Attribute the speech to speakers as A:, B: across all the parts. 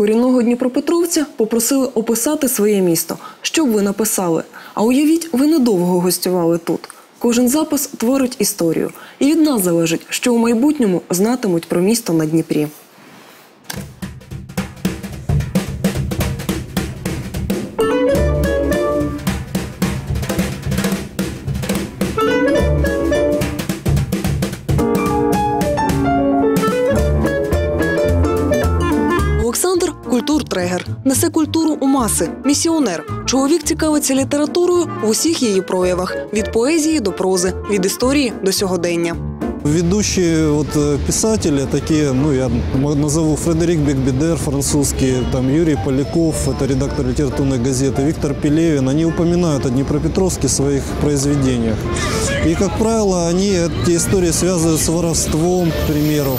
A: Корінного Дніпропетровця, попросили описати своє місто, що б ви написали? А уявіть, ви недовго гостювали тут. Кожен запис творить історію, і від нас залежить, що у майбутньому знатимуть про місто на Дніпрі. Культуру маси, місіонер. Чоловік цікавиться літературою в усіх її проявах: від поезії до прози, від історії до сьогодення.
B: Ведущие вот э, писатели такие, ну я назову Фредерик Бекбедер, французский, там Юрий Поляков, это редактор литературной газеты, Виктор Пелевин, они упоминают о Днепропетровске в своих произведениях. И, как правило, они эти истории связывают с воровством, к примеру,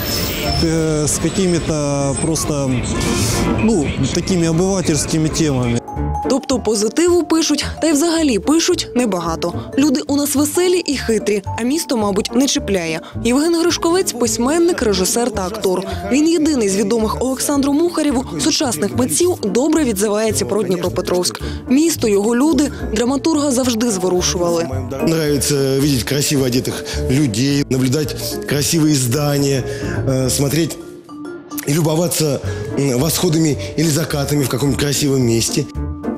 B: э, с какими-то просто, ну, такими обывательскими темами.
A: Тобто позитиву пишуть, та й взагалі пишуть небагато. Люди у нас веселі і хитрі, а місто, мабуть, не чіпляє. Євген Гришковець письменник, режисер та актор. Він єдиний з відомих Олександру Мухарєву, сучасних митців, добре відзивається про Дніпропетровськ. Місто, його люди, драматурга завжди зворушували.
C: Нравится видеть красиво одетых людей, наблюдать красивые здания, э, смотреть и любоваться м, восходами или закатами в каком-нибудь красивом месте.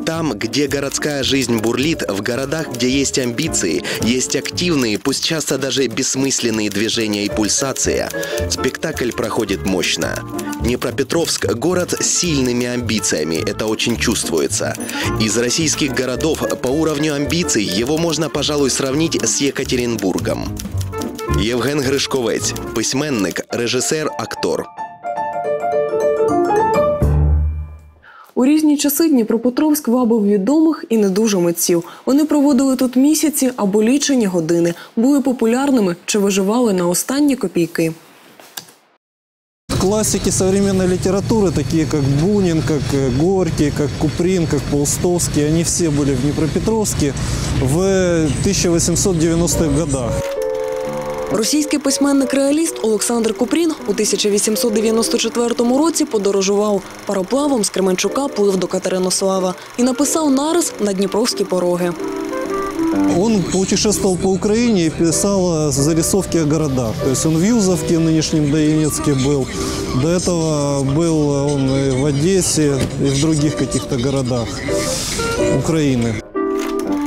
D: Там, где городская жизнь бурлит, в городах, где есть амбиции, есть активные, пусть часто даже бессмысленные движения и пульсация, спектакль проходит мощно. Днепропетровск – город с сильными амбициями, это очень чувствуется. Из российских городов по уровню амбиций его можно, пожалуй, сравнить с Екатеринбургом. Євген Гришковець, письменник, режисер, актор.
A: У різні часи Дніпропетровськ вабив відомих і не дуже митців. Вони проводили тут місяці або лічені години, були популярними чи виживали на останні копійки.
B: Классики современной литературы, такие как Бунин, как э, Горький, как Куприн, как Паустовский, они все были в Днепропетровске в 1890-х годах.
A: Російський письменник-реаліст Олександр Купрін у 1894 році подорожував пароплавом з Кременчука, плив до Катеринослава і написав нарис на Дніпровські пороги.
B: Он путешествовал по Украине и писал э, зарисовки о городах. То есть он в Юзовке, нынешнем Доенецке был. До этого был он и в Одессе, и в других каких-то городах Украины.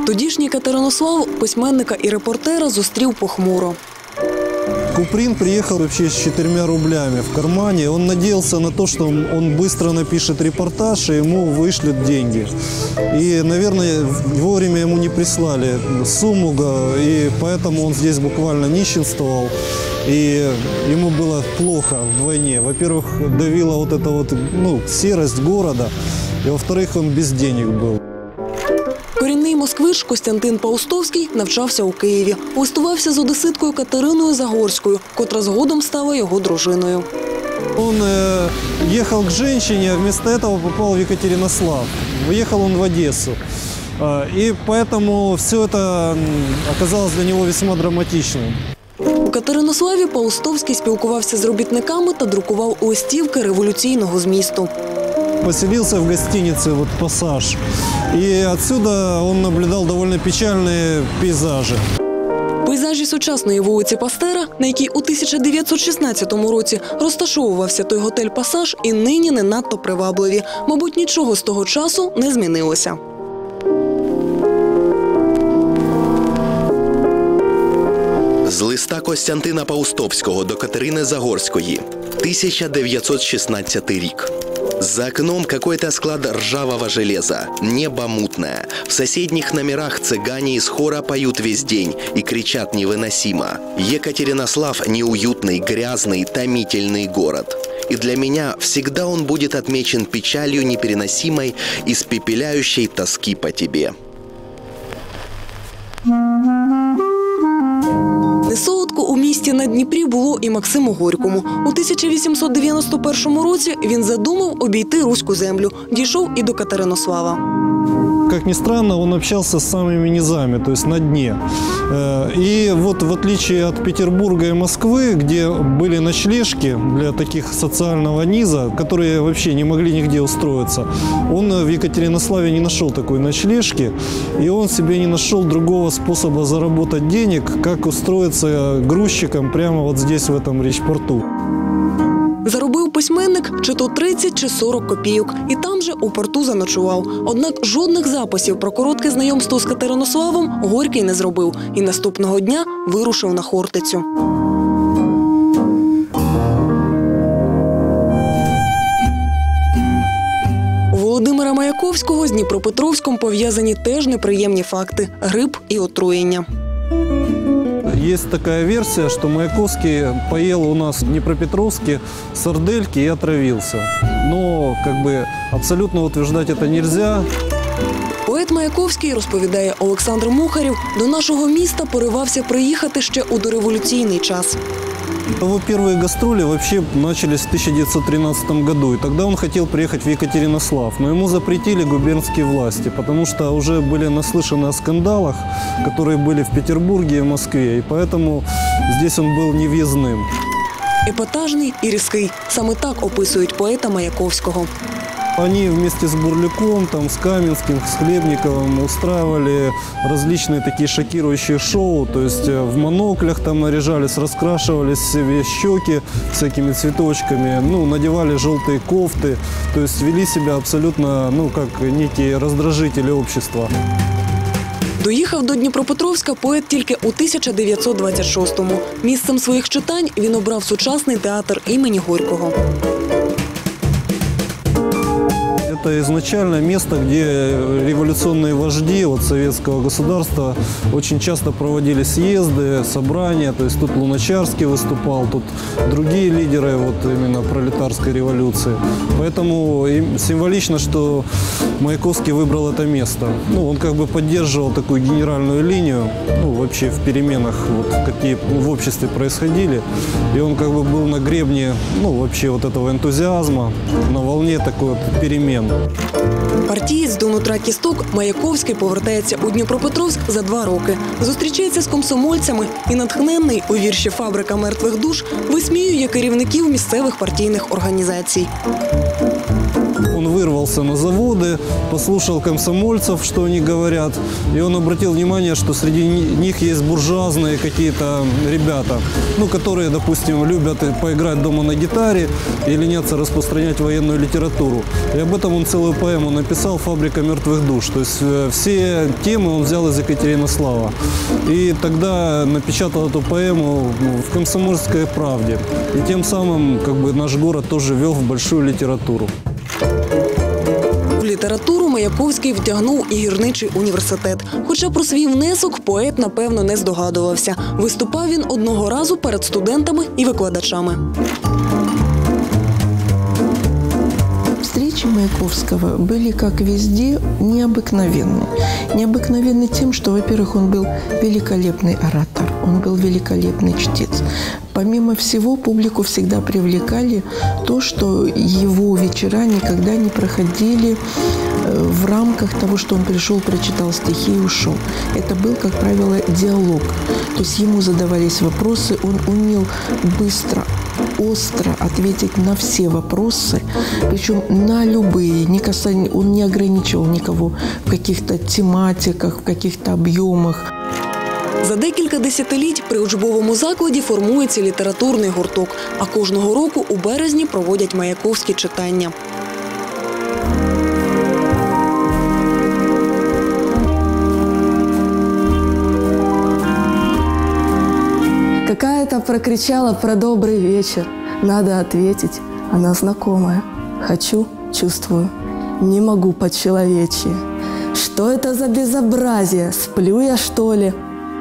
A: Тодішній Катеринослав письменника і репортера зустрів похмуро.
B: Куприн приехал вообще с четырьмя рублями в кармане. Он надеялся на то, что он быстро напишет репортаж, и ему вышлют деньги. И, наверное, вовремя ему не прислали сумму, и поэтому он здесь буквально нищенствовал. И ему было плохо вдвойне. Во-первых, давила вот эта вот, ну, серость города, и во-вторых, он без денег был.
A: Корінний москвич Костянтин Паустовський навчався у Києві. Листувався з одеситкою Катериною Загорською, котра згодом стала його дружиною.
B: Он э, ехал к женщине, а вместо этого попал в Екатеринослав. Уехал он в Одессу. А, И поэтому все это м, оказалось для него весьма драматичным.
A: У Катеринославі Паустовський спілкувався з робітниками та друкував листівки революційного змісту.
B: Поселился в гостинице вот «Пассаж». И отсюда он наблюдал довольно печальные пейзажи.
A: Пейзажі сучасної вулиці Пастера, на якій у 1916 році розташовувався той готель Пасаж, і нині не надто привабливі. Мабуть, нічого з того часу не змінилося.
D: З листа Костянтина Паустовського до Катерини Загорської, 1916 рік. За окном какой-то склад ржавого железа, небо мутное. В соседних номерах цыгане из хора поют весь день и кричат невыносимо. Екатеринослав – неуютный, грязный, томительный город. И для меня всегда он будет отмечен печалью непереносимой, испепеляющей тоски по тебе.
A: І Максиму Горькому. У 1891 році він задумав обійти руську землю, дійшов і до Катеринослава.
B: Как ни странно, он общался с самыми низами, то есть на дне. Э, И вот в отличие от Петербурга и Москвы, где были ночлежки для таких социального низа, которые вообще не могли нигде устроиться, он в Екатеринославе не нашел такой ночлежки, и он себе не нашел другого способа заработать денег, как устроиться грузчиком прямо вот здесь, в этом речпорту.
A: Письменник чи то 30, чи 40 копійок, і там же у порту заночував. Однак жодних записів про коротке знайомство з Катеринославом Горький не зробив і наступного дня вирушив на Хортицю. Володимира Маяковського з Дніпропетровськом пов'язані теж неприємні факти грип і отруєння.
B: Есть такая версия, что Маяковский поел у нас в Днепропетровске сардельки и отравился. Но как бы абсолютно утверждать это нельзя.
A: Поет Маяковський, розповідає Олександр Мухарів, до нашого міста поривався приїхати ще у дореволюційний час.
B: Его первые гастроли вообще начались в 1913 году, и тогда он хотел приехать в Екатеринослав, но ему запретили губернские власти, потому что уже были наслышаны о скандалах, которые были в Петербурге и в Москве, и поэтому здесь он был невъездным.
A: Епатажний і різкий. Саме так описують поета Маяковського.
B: Они вместе с Бурлюком, там, с Каменским, с Хлебниковым устраивали различные такие шокирующие шоу. То есть э, в моноклях там наряжались, раскрашивались себе щеки всякими цветочками, ну, надевали желтые кофты. То есть вели себя абсолютно, ну, как некие раздражители общества.
A: Доїхав до Дніпропетровська поет тільки у 1926-му. Місцем своїх читань він обрав сучасний театр імені Горького.
B: Это изначально место, где революционные вожди от советского государства очень часто проводили съезды, собрания. То есть тут Луначарский выступал, тут другие лидеры вот именно пролетарской революции. Поэтому им символично, что Маяковский выбрал это место. Ну, он как бы поддерживал такую генеральную линию, ну, вообще в переменах, вот, какие в обществе происходили. И он как бы был на гребне, ну, вообще вот этого энтузиазма, на волне такой вот перемен.
A: Партієць до нутра кісток Маяковський повертається у Дніпропетровськ за два роки. Зустрічається з комсомольцями і натхненний у вірші Фабрика мертвих душ висміює керівників місцевих партійних організацій.
B: Вырвался на заводы, послушал комсомольцев, что они говорят, и он обратил внимание, что среди ни- них есть буржуазные какие-то ребята, ну, которые, допустим, любят поиграть дома на гитаре и ленятся распространять военную литературу. И об этом он целую поэму написал «Фабрика мертвых душ». То есть э, все темы он взял из Екатеринослава. И тогда напечатал эту поэму в «Комсомольской правде». И тем самым как бы, наш город тоже вел в большую литературу.
A: В літературу Маяковський втягнув і гірничий університет. Хоча про свій внесок поет, напевно, не здогадувався. Виступав він одного разу перед студентами і викладачами.
E: Встречи Маяковского были, как везде, необыкновенны. Необыкновенны тем, что, во-первых, он был великолепный оратор, он был великолепный чтец. Помимо всего, публику всегда привлекали то, что его вечера никогда не проходили э, в рамках того, что он пришел, прочитал стихи и ушел. Это был, как правило, диалог. То есть ему задавались вопросы, он умел быстро, остро ответить на все вопросы, причем на любые, не касание, он не ограничивал никого в каких-то тематиках, в каких-то объемах.
A: Декілька десятиліть при учбовому закладі формується літературний гурток, а кожного року у березні проводять маяковські читання.
F: Какая-то прокричала про добрый вечер. Надо ответить. Она знакомая. Хочу, чувствую. Не могу по-человечьи. Что это за безобразие? Сплю я, что ли?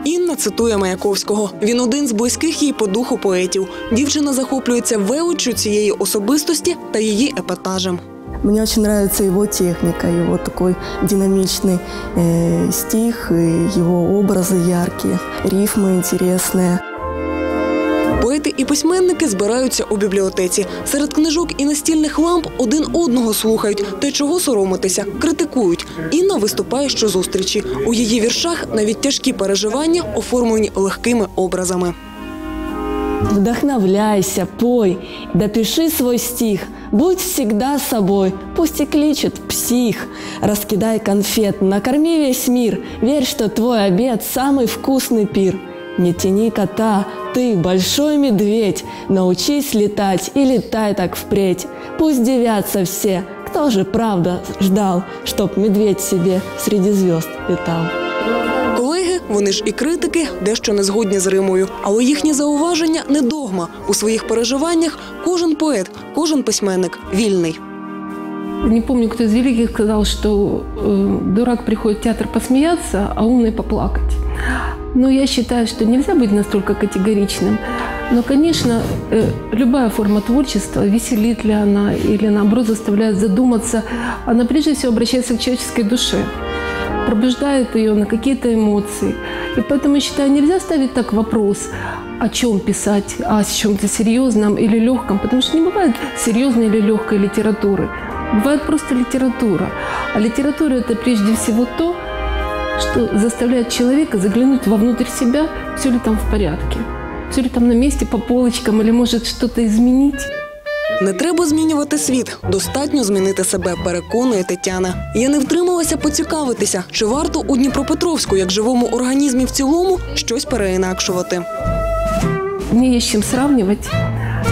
A: Інна цитує Маяковського. Він один з близьких їй по духу поетів. Дівчина захоплюється величчю цієї особистості та її епатажем.
F: Мне очень нравится его техника, его такой динамичный э, стих, и его образы яркие, рифмы интересные.
A: Поети і письменники збираються у бібліотеці. Серед книжок і настільних ламп один одного слухають. Та чого соромитися, критикують. Інна виступає щозустрічі. У її віршах навіть тяжкі переживання оформлені легкими образами.
F: Вдохновляйся, пой, допиши свой стих. Будь всегда собой, пусть и кличет псих. Раскидай конфет, накорми весь мир. Верь, что твой обед – самый вкусный пир. Не тяни кота, ты большой медведь. Научись летать и летай так впредь. Пусть девятся все, кто же правда ждал, Чтоб медведь себе среди звезд летал.
A: Колеги, вони ж і критики, дещо не згодні з Римою, але їхні зауваження не догма. У своїх переживаннях кожен поет, кожен письменник вільний.
G: Не помню, кто из великих сказал, что э, дурак приходит в театр посмеяться, а умный поплакать. Но я считаю, что нельзя быть настолько категоричным. Но, конечно, э, любая форма творчества, веселит ли она или, наоборот, заставляет задуматься, она прежде всего обращается к человеческой душе пробуждает ее на какие-то эмоции. И поэтому, я считаю, нельзя ставить так вопрос, о чем писать, о чем-то серьезном или легком, потому что не бывает серьезной или легкой литературы. Бывает просто литература. А литература – это прежде всего то, что заставляет человека заглянуть вовнутрь себя, все ли там в порядке, все ли там на месте по полочкам или может что-то изменить.
A: Не треба змінювати світ, достатньо змінити себе, переконує Тетяна. Я не втрималася поцікавитися, чи варто у Дніпропетровську, як живому організмі в цілому, щось переінакшувати.
G: Мне есть с чем сравнивать.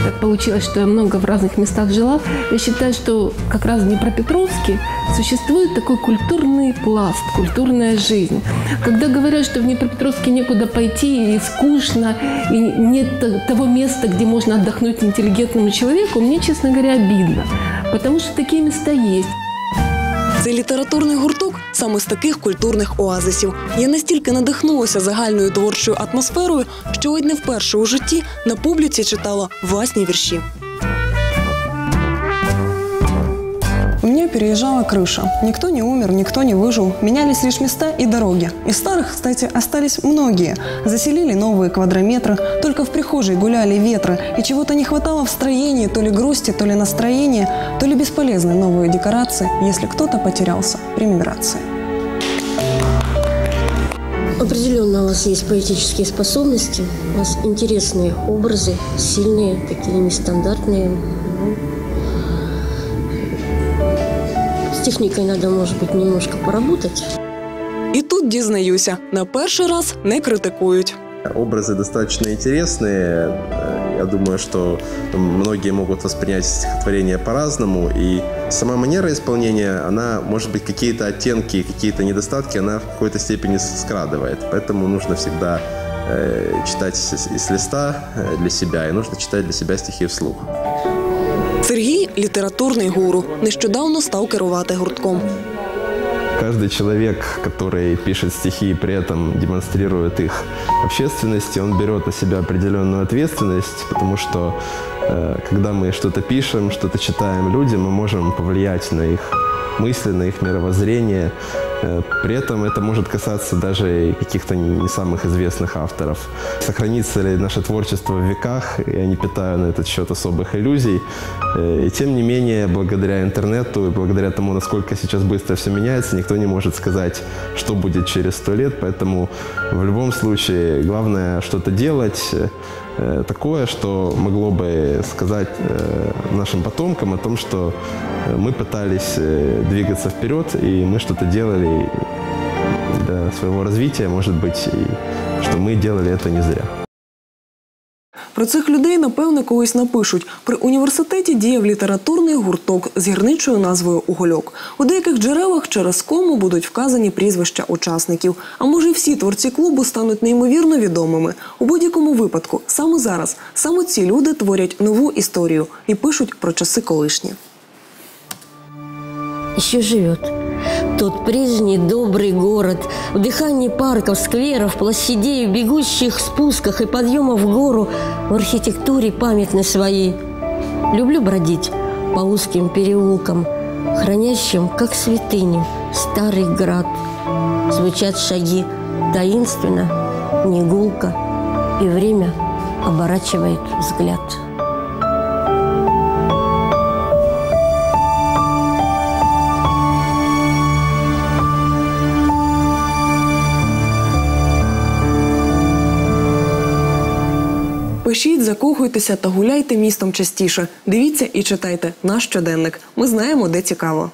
G: Так получилось, что я много в разных местах жила. Я считаю, что как раз в Днепропетровске существует такой культурный пласт, культурная жизнь. Когда говорят, что в Днепропетровске некуда пойти и скучно, и нет того места, где можно отдохнуть интеллигентному человеку, мне, честно говоря, обидно. Потому что такие места есть.
A: Цей літературний гурток саме з таких культурних оазисів. Я настільки надихнулася загальною творчою атмосферою, що ледь не вперше у житті на публіці читала власні вірші. Переезжала крыша. Никто не умер, никто не выжил. Менялись лишь места и дороги. Из старых, кстати, остались многие. Заселили новые квадрометры. Только в прихожей гуляли ветры. И чего-то не хватало в строении, то ли грусти, то ли настроения, то ли бесполезны новые декорации, если кто-то потерялся при миграции.
H: Определенно у вас есть поэтические способности, у вас интересные образы, сильные, такие нестандартные. Ну, Техникой надо, может быть, немножко поработать.
A: І тут дізнаюся, на перший раз не критикують.
I: Образы достаточно интересные. Я думаю, что многие могут воспринять стихотворение по-разному. И сама манера исполнения, она, может быть, какие-то оттенки, какие-то недостатки, она в какой-то степени скрадывает. Поэтому нужно всегда э, читать с, с листа э, для себя, и нужно читать для себя стихи вслух.
A: Сергій літературний гуру. Нещодавно став керувати гуртком.
I: Каждый человек, который пишет стихи и при этом демонстрирует их общественности, он берет на себя определенную ответственность, потому что э, когда мы что-то пишем, что-то читаем людям, мы можем повлиять на их мысли, на их мировоззрение. Э, При этом это может касаться даже каких-то не самых известных авторов. Сохранится ли наше творчество в веках, я не питаю на этот счет особых иллюзий. Э, И тем не менее, благодаря интернету и благодаря тому, насколько сейчас быстро все меняется, никто не может сказать, что будет через сто лет. Поэтому в любом случае главное что-то делать, э, такое, что могло бы сказать нашим потомкам о том, что мы пытались э, двигаться вперед, и мы что-то делали для своего развития, может быть, и что мы делали это не зря.
A: Про цих людей, напевне, колись напишуть. При університеті діяв літературний гурток з гірничою назвою Угольок. У деяких джерелах через кому будуть вказані прізвища учасників. А може, і всі творці клубу стануть неймовірно відомими. У будь-якому випадку, саме зараз, саме ці люди творять нову історію і пишуть про часи колишні.
H: Еще живет. Тот прежний добрый город, в дыхании парков, скверов, площадей, бегущих спусках и подъемах в гору, в архитектуре памятной своей. Люблю бродить по узким переулкам, хранящим, как святыню, старый град. Звучат шаги таинственно, негулко, и время оборачивает взгляд.
A: Пишіть, та гуляйте містом частіше. Дивіться і читайте наш щоденник. Ми знаємо, де цікаво.